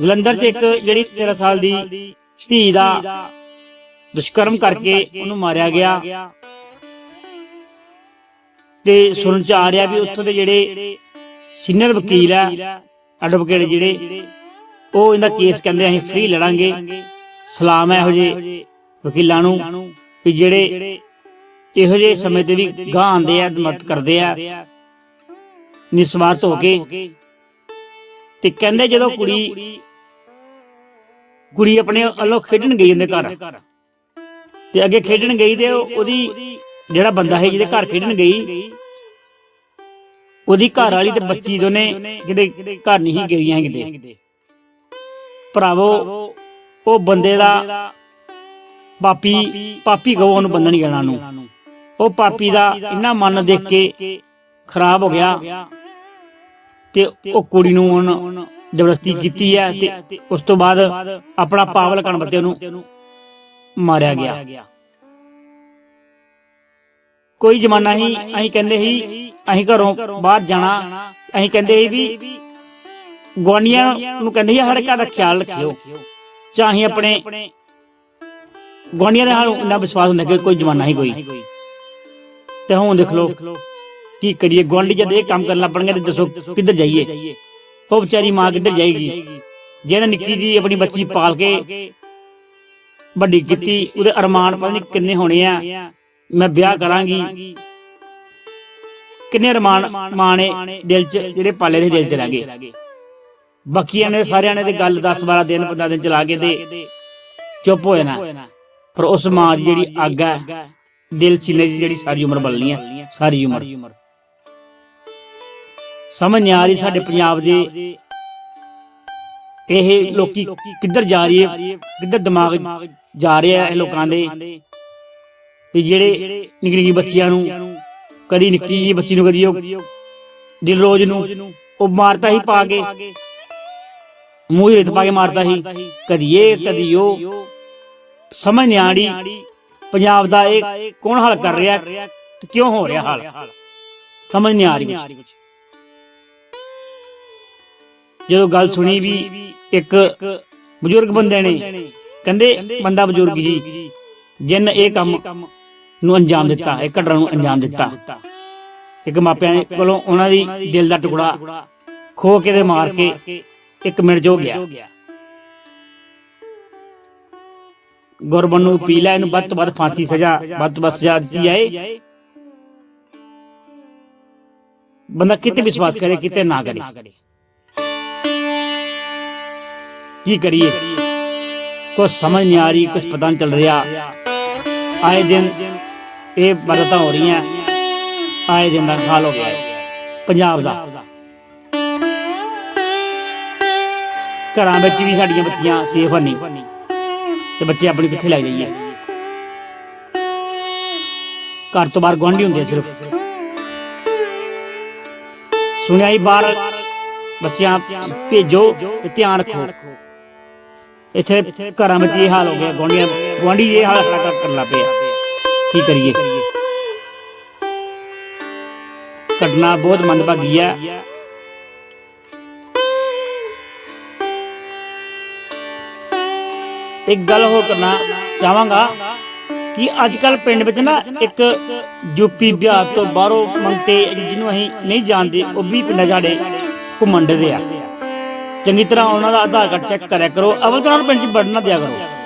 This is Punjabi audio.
ਜਲੰਧਰ 'ਚ ਇੱਕ ਜਿਹੜੀ 13 ਸਾਲ ਦੀ ਧੀ ਦਾ ਦੁਸ਼ਕਰਮ ਕਰਕੇ ਉਹਨੂੰ ਮਾਰਿਆ ਗਿਆ। ਤੇ ਸੁਣਨ ਚ ਆ ਰਿਹਾ ਵੀ ਉੱਥੋਂ ਦੇ ਜਿਹੜੇ ਸੀਨੀਅਰ ਵਕੀਲ ਆ ਐਡਵੋਕੇਟ ਜਿਹੜੇ, ਉਹ ਇਹਦਾ ਕੇਸ ਕਹਿੰਦੇ ਅਸੀਂ ਫ੍ਰੀ ਲੜਾਂਗੇ। ਸਲਾਮ ਹੈ ਇਹੋ ਜਿਹੇ ਵਕੀਲਾਂ ਨੂੰ ਵੀ ਜਿਹੜੇ ਇਹੋ ਜਿਹੇ ਸਮੇਂ ਤੇ ਵੀ ਗਾਂ ਆਉਂਦੇ ਆ, ਮਦਦ ਕਰਦੇ ਆ, ਨਿਸਵਾਰਥ ਹੋ ਕੇ। ਤੇ ਕਹਿੰਦੇ ਜਦੋਂ ਕੁੜੀ ਕੁੜੀ ਆਪਣੇ ਵੱਲੋਂ ਖੇਡਣ ਗਈ ਉਹਦੇ ਘਰ। ਤੇ ਅੱਗੇ ਖੇਡਣ ਗਈ ਤੇ ਉਹਦੀ ਜਿਹੜਾ ਬੰਦਾ ਹੈ ਜਿਹਦੇ ਘਰ ਖੇਡਣ ਗਈ, ਉਹਦੀ ਘਰ ਵਾਲੀ ਤੇ ਬੱਚੀ ਦੋਨੇ ਕਿਤੇ ਘਰ ਨਹੀਂ ਗਈਆਂ ਕਿਤੇ। ਭਰਾਵੋ, ਉਹ ਬੰਦੇ ਦਾ ਪਾਪੀ ਪਾਪੀ ਕਹੋ ਉਹਨੂੰ ਬੰਦਾ ਨਹੀਂ ਕਹਿਣਾ ਨੂੰ ਉਹ ਪਾਪੀ ਦਾ ਇੰਨਾ ਮਨ ਦੇਖ ਕੇ ਖਰਾਬ ਹੋ ਗਿਆ ਤੇ ਉਹ ਕੁੜੀ ਨੂੰ ਹੁਣ ਜ਼ਬਰਦਸਤੀ ਕੀਤੀ ਹੈ ਤੇ ਉਸ ਤੋਂ ਬਾਅਦ ਆਪਣਾ ਪਾਵਲ ਕਣ ਬੱਤੇ ਉਹਨੂੰ ਮਾਰਿਆ ਗਿਆ। ਕੋਈ ਜ਼ਮਾਨਾ ਹੀ ਅਸੀਂ ਕਹਿੰਦੇ ਸੀ ਅਸੀਂ ਘਰੋਂ ਬਾਹਰ ਜਾਣਾ। ਅਸੀਂ ਕਹਿੰਦੇ ਸੀ ਵੀ ਗਵਾਂਡੀਆਂ ਨੂੰ ਕਹਿੰਦੇ ਸੀ ਸਾਡੇ ਘਰ ਦਾ ਖਿਆਲ ਰੱਖਿਓ। ਚਾਹੇ ਆਪਣੇ ਗਵਾਂਡੀਆਂ ਦੇ ਨਾਲ ਇੰਨਾ ਵਿਸ਼ਵਾਸ ਹੁੰਦਾ ਕਿ ਕੋਈ ਜ਼ਮਾਨਾ ਹੀ ਕੋਈ। ਤੇ ਹੁਣ ਦੇਖ ਲਓ ਕੀ ਕਰੀਏ ਗਵਾਂਡੀ ਜਦ ਇਹ ਕੰਮ ਕਰਨ ਲੱਪਣਗੇ ਤੇ ਦੱਸੋ ਕਿੱਧਰ ਜਾਈਏ। ਉਹ ਵਿਚਾਰੀ ਮਾਂ ਕਿੱਧਰ ਜਾਏਗੀ? ਜਿਹਨੇ ਨਿੱਕੀ ਜੀ ਆਪਣੀ ਬੱਚੀ ਪਾਲ ਕੇ ਵੱਡੀ ਕੀਤੀ ਉਹਦੇ ਅਰਮਾਨ ਪਤਾ ਨਹੀਂ ਕਿੰਨੇ ਹੋਣੇ ਆ। ਮੈਂ ਵਿਆਹ ਕਰਾਂਗੀ। ਕਿੰਨੇ ਅਰਮਾਨ ਮਾਂ ਨੇ ਦਿਲ 'ਚ ਜਿਹੜੇ ਪਾਲੇ ਦੇ ਦਿਲ 'ਚ ਰਹਿ ਗਏ। ਬਾਕੀਆਂ ਨੇ ਸਾਰਿਆਂ ਨੇ ਤੇ ਗੱਲ 10 12 ਦਿਨ 15 ਦਿਨ ਚਲਾ ਕੇ ਤੇ ਚੁੱਪ ਹੋ ਜਾਣਾ। ਪਰ ਉਸ ਮਾਂ ਦੀ ਜਿਹੜੀ ਅੱਗ ਹੈ ਦਿਲ ਸੀਨੇ 'ਚ ਜਿਹੜੀ ਸਾਰੀ ਉਮਰ ਬਲਣੀ ਹੈ ਸਾਰੀ ਉਮਰ। ਸਮਝ ਨਹੀਂ ਆ ਰਹੀ ਸਾਡੇ ਪੰਜਾਬ ਦੇ। ਇਹ ਲੋਕੀ ਕਿੱਧਰ ਜਾ ਰਹੀ ਹੈ, ਕਿੱਧਰ ਦਿਮਾਗ ਜਾ ਰਿਹਾ ਹੈ ਲੋਕਾਂ ਦੇ। ਵੀ ਜਿਹੜੇ ਨਿੱਕੀ ਨਿੱਕੀ ਬੱਚਿਆਂ ਨੂੰ ਕਦੀ ਨਿੱਕੀ ਜੀ ਬੱਚੀ ਨੂੰ ਕਦੀ ਉਹ ਦਿਲ ਰੋਜ਼ ਨੂੰ ਉਹ ਮਾਰਤਾ ਹੀ ਪਾ ਕੇ। ਮੂੰਹ ਰੇਤ ਪਾ ਕੇ ਮਾਰਤਾ ਸੀ। ਕਦੀ ਇਹ, ਕਦੀ ਉਹ। ਸਮਝ ਨਹੀਂ ਆੜੀ ਪੰਜਾਬ ਦਾ ਇਹ ਕੌਣ ਹੱਲ ਕਰ ਰਿਹਾ, ਕਿਉਂ ਹੋ ਰਿਹਾ ਹਾਲ? ਸਮਝ ਨਹੀਂ ਆ ਰਹੀ ਕੁਛ। ਜਦੋਂ ਗੱਲ ਸੁਣੀ ਵੀ ਇੱਕ ਬਜ਼ੁਰਗ ਬੰਦੇ ਨੇ, ਕਹਿੰਦੇ ਬੰਦਾ ਬਜ਼ੁਰਗ ਜੀ, ਜਿਨ ਇਹ ਕੰਮ ਨੂੰ ਅੰਜਾਮ ਦਿੱਤਾ, ਇਹ ਘਟਨਾ ਨੂੰ ਅੰਜਾਮ ਦਿੱਤਾ। ਇੱਕ ਮਾਪਿਆਂ ਦੇ ਕੋਲੋਂ ਉਹਨਾਂ ਦੀ ਦਿਲ ਦਾ ਟੁਕੜਾ ਖੋ ਕੇ ਤੇ ਮਾਰ ਕੇ ਇੱਕ ਮਿੰਟ ਜੋ ਗਿਆ। ਗੁਰਬਨ ਨੂੰ ਪੀ ਲੈ ਇਹਨੂੰ ਵੱਧ ਤੋਂ ਵੱਧ ਫਾਂਸੀ ਸਜ਼ਾ, ਵੱਧ ਤੋਂ ਵੱਧ ਸਜ਼ਾ ਦਿੱਤੀ ਜਾਏ। ਬੰਦਾ ਕਿਤੇ ਵਿਸ਼ਵਾਸ ਕਰੇ, ਕਿਤੇ ਨਾ ਕਰੇ। ਕੀ ਕਰੀਏ? ਕੁਝ ਸਮਝ ਨਹੀਂ ਆ ਰਹੀ ਕੁਝ ਪਤਾ ਨਹੀਂ ਚੱਲ ਰਿਹਾ। ਆਏ ਦਿਨ ਇਹ ਬਰਤਾਂ ਹੋ ਰਹੀਆਂ। ਆਏ ਦਿਨ ਦਾ ਹਾਲ ਹੋ ਗਿਆ। ਪੰਜਾਬ ਦਾ। ਘਰਾਂ ਵਿੱਚ ਵੀ ਸਾਡੀਆਂ ਬੱਚੀਆਂ ਸੇਫ ਨਹੀਂ ਤੇ ਬੱਚੇ ਆਪਣੀ ਕਿੱਥੇ ਲੈ ਜਾਈਏ ਘਰ ਤੋਂ ਬਾਹਰ ਗੁਆਂਢੀ ਹੁੰਦੇ ਸਿਰਫ। ਸੁਣਿਆ ਹੀ ਬਾਹਰ, ਬੱਚਿਆਂ ਭੇਜੋ ਤੇ ਧਿਆਨ ਰੱਖੋ। ਇੱਥੇ ਘਰਾਂ ਵਿੱਚ ਇਹ ਹਾਲ ਹੋ ਗਿਆ, ਗੁਆਂਢੀਆਂ ਗੁਆਂਢੀ ਇਹ ਹਾਲ ਖੜਾ ਕਰ ਕਰਨਾ ਪਿਆ ਕੀ ਕਰੀਏ? ਘਟਨਾ ਬਹੁਤ ਮੰਦਭਾਗੀ ਹੈ ਇੱਕ ਗੱਲ ਹੋਰ ਕਰਨਾ ਚਾਹਾਂਗਾ ਕਿ ਅੱਜ ਕੱਲ ਪਿੰਡ ਵਿੱਚ ਨਾ ਇੱਕ ਯੂਪੀ ਬਿਹਾਰ ਤੋਂ ਬਾਹਰੋਂ ਮੰਤੇ ਜਿਹਨੂੰ ਅਸੀਂ ਨਹੀਂ ਜਾਣਦੇ, ਉਹ ਵੀ ਪਿੰਡਾਂ ਸਾਡੇ ਘੁੰਮਣ ਦੇ ਆ। ਚੰਗੀ ਤਰ੍ਹਾਂ ਉਹਨਾਂ ਦਾ ਆਧਾਰ ਕਾਰਡ ਚੈੱਕ ਕਰਿਆ ਕਰੋ। ਅਵਲ ਤਾਂ ਪਿੰਡ 'ਚ ਵੜਨ ਨਾ ਦਿਆ ਕਰੋ।